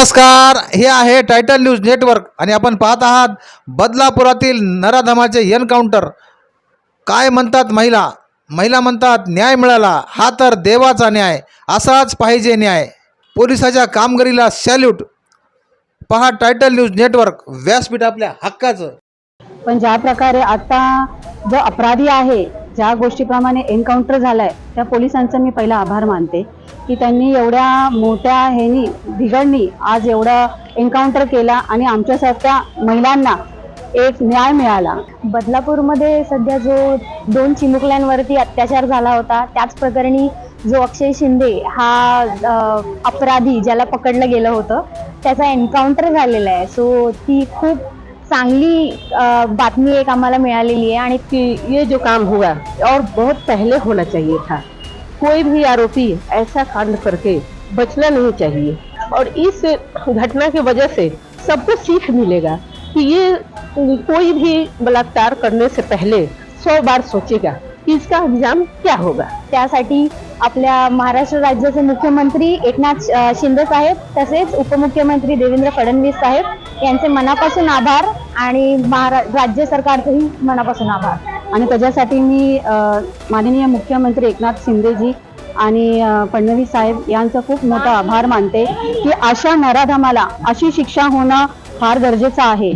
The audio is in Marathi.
नमस्कार हे आहे टायटल न्यूज नेटवर्क आणि आपण पाहत आहात बदलापुरातील नराधमाचे एनकाउंटर. काय म्हणतात महिला? महिला म्हणतात न्याय मिळाला हा तर देवाचा न्याय असाच पाहिजे न्याय. पोलिसाच्या कामगिरीला सॅल्यूट पहा टायटल न्यूज नेटवर्क व्यासपीठ आपल्या हक्काचं. पण ज्या प्रकारे आता जो अपराधी आहे ज्या गोष्टीप्रमाणे एन्काउंटर झालाय त्या पोलिसांचा मी पहिला आभार मानते. की त्यांनी एवढ्या मोठ्या ह्यानी बिघडणी आज एवढा एन्काउंटर केला आणि आमच्यासारख्या महिलांना एक न्याय मिळाला. बदलापूरमध्ये सध्या जो दोन चिमुकल्यांवरती अत्याचार झाला होता त्याच प्रकरणी जो अक्षय शिंदे हा अपराधी ज्याला पकडलं गेलं होतं त्याचा एन्काउंटर झालेला आहे. सो ती खूप चांगली बातमी एक आम्हाला मिळालेली आहे आणि कि ये जो काम हुआ और बहुत पहले होना चाहिए था। कोई भी आरोपी ऐसा कांड करके बचना नहीं चाहिए। और इस घटना की वजह से सबको सीख मिलेगा कि ये कोई भी बलात्कार करने से पहले सौ बार सोचेगा कि इसका अंजाम क्या होगा। त्यासाठी आपल्या महाराष्ट्र राज्याचे मुख्यमंत्री एकनाथ शिंदे साहेब तसेच उपमुख्यमंत्री देवेंद्र फडणवीस साहेब यांचे मनापासून आभार आणि महारा राज्य सरकारचेही मनापासून आभार. आणि त्याच्यासाठी मी माननीय मुख्यमंत्री एकनाथ शिंदेजी आणि फडणवीस साहेब यांचा खूप मोठा आभार मानते की अशा नराधमाला अशी शिक्षा होणं फार गरजेचं आहे.